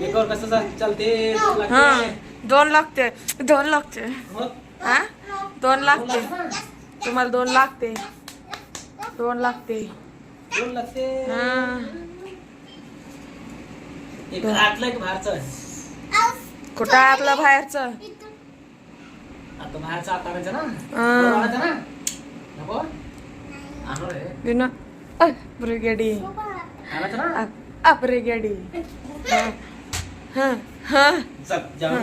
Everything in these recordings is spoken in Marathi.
एकावर कसं चा- चालते दोन हा लागते. दोन लागते. दोन लागते. मग? हा? दोन लागते. तुम्हाला दोन लागते. दोन लागते. दोन लागते. हा. एक आतलं एक बाहेरचं. कुठं आपलं बाहेरचं? आता बाहेरचं आत आणायचं ना. बरोबर आणायचं ना? नको? आणू रे. बिना ब्रिगेडी. आणायचं ना? ब्रिगेडी. हा हा. हा.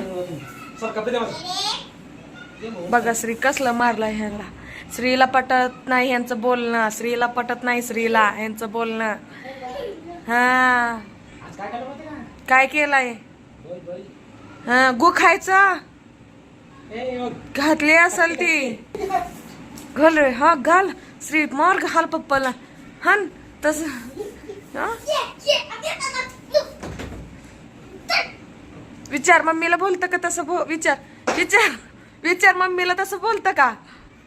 बघा श्री कसलं मारलं ह्यांना श्रीला पटत नाही ह्यांचं बोलणं. श्रीला पटत नाही श्रीला ह्यांचं बोलणं. हा. काय केलंय. हा गु खायचं. घातली असेल ती. घाल रे हा घाल. श्री मार घाल पप्पाला. हान तस. हा? विचार मम्मीला बोलतं का तसं बो विचार विचार विचार मम्मीला तसं बोलतं का?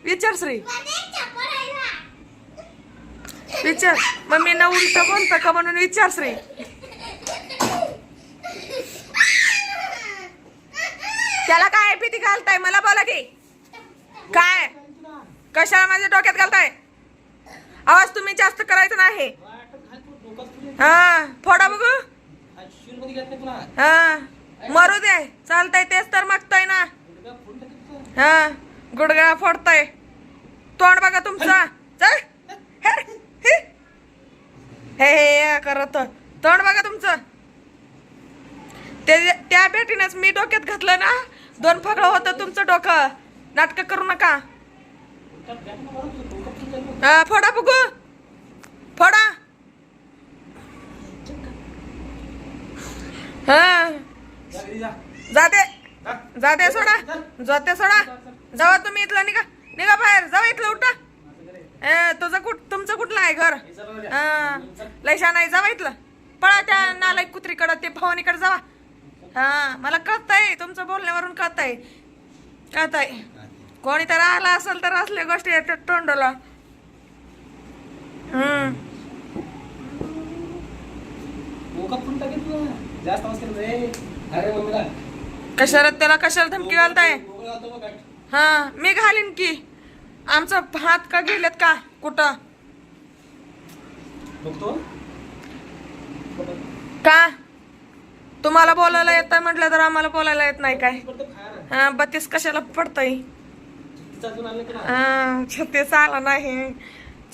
विचार श्री. विचार मम्मीना उलट बोलतं का म्हणून विचार श्री. त्याला काय भीती घालताय? मला बोला की. काय? कशाला माझ्या डोक्यात घालताय? आवाज तुम्ही जास्त करायचा नाही. हा फोडा बघू. हा. मरू दे. चालतंय तेच तर मागताय ना. हा गुडगा फोडताय. तोंड बघा तुमचा. चल. हे, हे. करत तोंड बघा तुमचं. ते त्या भेटीनेच मी डोक्यात घातलं ना. दोन फगळं होतं तुमचं डोकं. नाटक करू नका. हा, फोडा बघू फोडा हा जा घरी जा. जाते. जाते सोडा. जाते सोडा. जावा तुम्ही इथलं निघा. निघा बाहेर. जावा इथलं उठा. ए, तुझं कुठ तुमचं कुठलं आहे घर? लयशा नाही जावा इथलं. पळा त्या नालाय कुत्रीकडं. ते भवानीकडे जावा. हा. मला कळतंय. तुमचं बोलण्यावरून कळतंय. कळतंय. कोणी तर आला असेल तर असल्या गोष्टी येतात तोंडाला. हम्म. जास्त कशाला त्याला कशाला धमकी घालताय. हा मी घालीन की. आमचं हात का गेलेत का? कुठं. का? तुम्हाला बोलायला येत म्हटलं तर आम्हाला बोलायला येत नाही काय. हा बत्तीस कशाला पडतय. हा, छत्तीस आला नाही.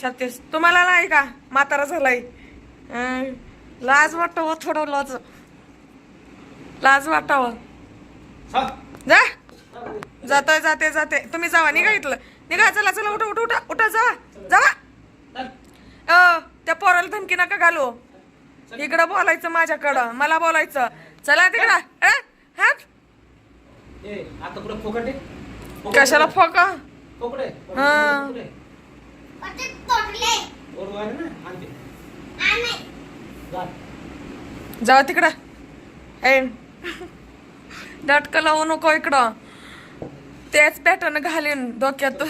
छत्तीस. तुम्हाला नाही का? म्हातारा झालाय. हा, लाज वाटावं थोडं लाज. लाज वाटावं. हा. जा. जातोय जाते जाते. तुम्ही जावा निघा इथलं. निघा चला चला उठा उठा उठा उठा जावा. जावा त्या पोराला धमकी नका घालू. इकडं बोलायचं माझ्याकडं. मला बोलायचं. चला तिकडं. हात कशाला? फोका. हा. जा. जावा तिकडं. ए नाटकं लावू नको इकडं. तेच पॅटर्न घालीन डोक्यात.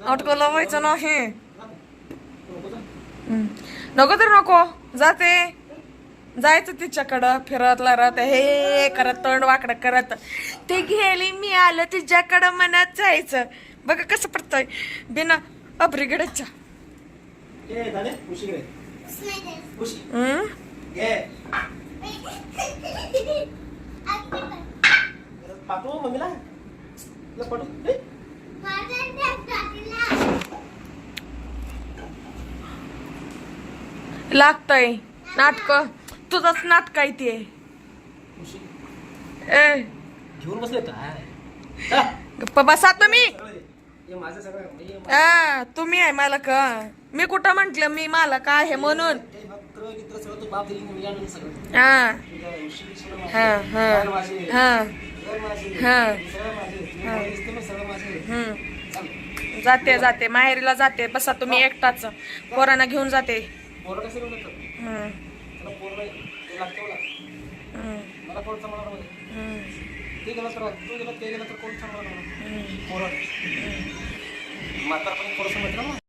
नाटकं लावायचं नाही. नको तर नको. जाते. जायचं तिच्याकडं फिरत लारत हे करत तोंड वाकडं करत. ते गेली मी आलं तिच्याकडं मनात जायचं. बघा कसं पडतंय. बिना अब्रिगेडच्या ए, लागतंय. नाटक. तुझंच नाटक आहे ते. ए. घेऊन बसले काय. गप्प बसा तुम्ही. हे हे तुम्ही आहे मालक. मी कुठं म्हंटल? मी मालक आहे म्हणून. हे. हा हा. हा. हम्म जाते जाते. माहेरीला जाते. बसा तुम्ही एकटाच. पोरांना घेऊन जाते. पोरं हम्म,